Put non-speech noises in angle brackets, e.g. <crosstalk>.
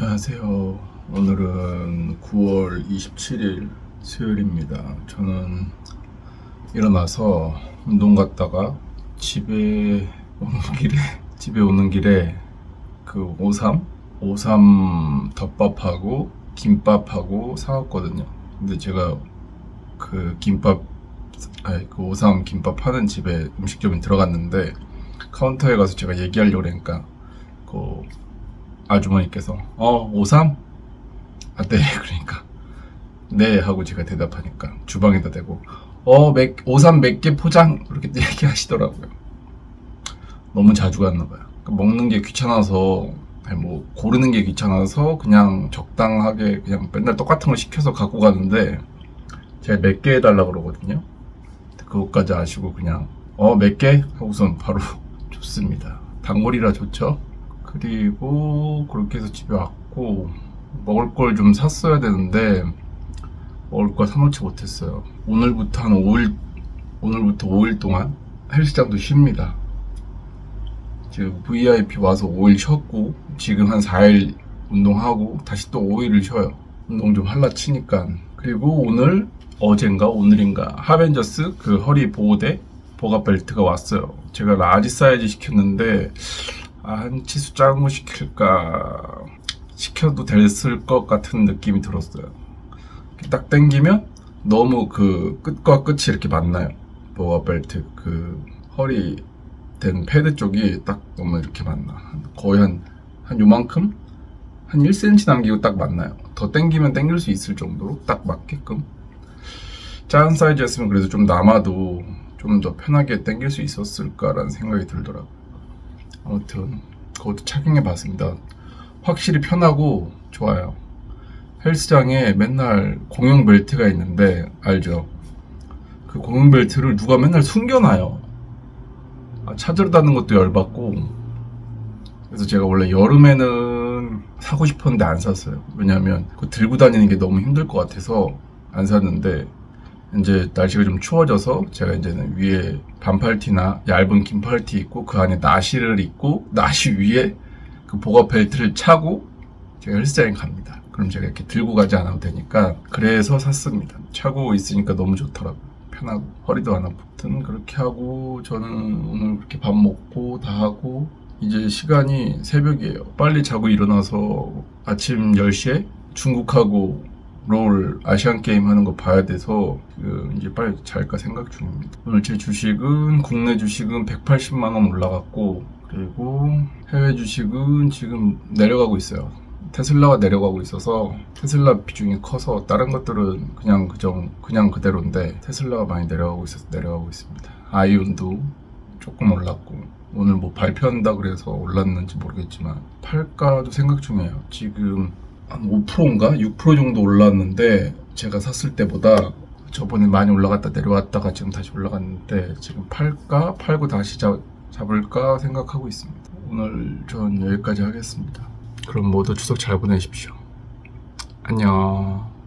안녕하세요. 오늘은 9월 27일 수요일입니다. 저는 일어나서 운동 갔다가 집에 오는 길에 집에 오는 길에 그 오삼 오삼 덮밥하고 김밥하고 사왔거든요. 근데 제가 그 김밥 아니 그 오삼 김밥 하는 집에 음식점에 들어갔는데 카운터에 가서 제가 얘기하려고 그러니까 그 아주머니께서 어 오삼? 아네 <laughs> 그러니까. 네 하고 제가 대답하니까 주방에다 대고 어 몇, 오삼 몇 개 포장? 이렇게 얘기하시더라고요. 너무 자주 갔나 봐요. 그러니까 먹는 게 귀찮아서 뭐 고르는 게 귀찮아서 그냥 적당하게 그냥 맨날 똑같은 거 시켜서 갖고 가는데 제가 몇 개 해달라 그러거든요. 그것까지 아시고 그냥 어 몇 개? 하고선 바로 <laughs> 좋습니다. 단골이라 좋죠 그리고 그렇게 해서 집에 왔고 먹을 걸 좀 샀어야 되는데 먹을 걸 사놓지 못했어요. 오늘부터 한 5일 오늘부터 5일 동안 헬스장도 쉽니다. 지금 VIP 와서 5일 쉬었고 지금 한 4일 운동하고 다시 또 5일을 쉬어요. 운동 좀 할라 치니까 그리고 오늘 어젠가 오늘인가 하벤져스 그 허리 보호대 보갑 벨트가 왔어요. 제가 라지 사이즈 시켰는데 아, 한 치수 작은 거 시킬까 시켜도 됐을 것 같은 느낌이 들었어요. 딱 당기면 너무 그 끝과 끝이 이렇게 맞나요. 보아 벨트 그 허리 된 패드 쪽이 딱 너무 이렇게 맞나. 거의 한, 한 요만큼? 한 1cm 남기고 딱 맞나요. 더 당기면 당길 수 있을 정도로 딱 맞게끔. 작은 사이즈였으면 그래도 좀 남아도 좀 더 편하게 당길 수 있었을까라는 생각이 들더라고요. 아무튼 그것도 착용해 봤습니다. 확실히 편하고 좋아요. 헬스장에 맨날 공용 벨트가 있는데 알죠? 그 공용 벨트를 누가 맨날 숨겨놔요. 아, 찾으러 다는 것도 열받고 그래서 제가 원래 여름에는 사고 싶었는데 안 샀어요. 왜냐하면 그 들고 다니는 게 너무 힘들 것 같아서 안 샀는데 이제 날씨가 좀 추워져서 제가 이제는 위에 반팔티나 얇은 긴팔티 입고 그 안에 나시를 입고 나시 위에 그 보갑 벨트를 차고 제가 헬스장에 갑니다. 그럼 제가 이렇게 들고 가지 않아도 되니까 그래서 샀습니다. 차고 있으니까 너무 좋더라고요. 편하고 허리도 안 아프든 그렇게 하고 저는 오늘 그렇게 밥 먹고 다 하고 이제 시간이 새벽이에요. 빨리 자고 일어나서 아침 10시에 중국하고 롤 아시안 게임 하는 거 봐야 돼서 그 이제 빨리 잘까 생각 중입니다. 오늘 제 주식은 국내 주식은 180만 원 올라갔고 그리고 해외 주식은 지금 내려가고 있어요. 테슬라가 내려가고 있어서 테슬라 비중이 커서 다른 것들은 그냥 그정 그냥 그대로인데 테슬라가 많이 내려가고 있어서 내려가고 있습니다. 아이온도 조금 올랐고 오늘 뭐 발표한다 그래서 올랐는지 모르겠지만 팔까도 생각 중이에요. 지금 한 5%인가 6% 정도 올랐는데 제가 샀을 때보다 저번에 많이 올라갔다 내려왔다가 지금 다시 올라갔는데 지금 팔까 팔고 다시 잡, 잡을까 생각하고 있습니다. 오늘 전 여기까지 하겠습니다. 그럼 모두 추석 잘 보내십시오. 안녕.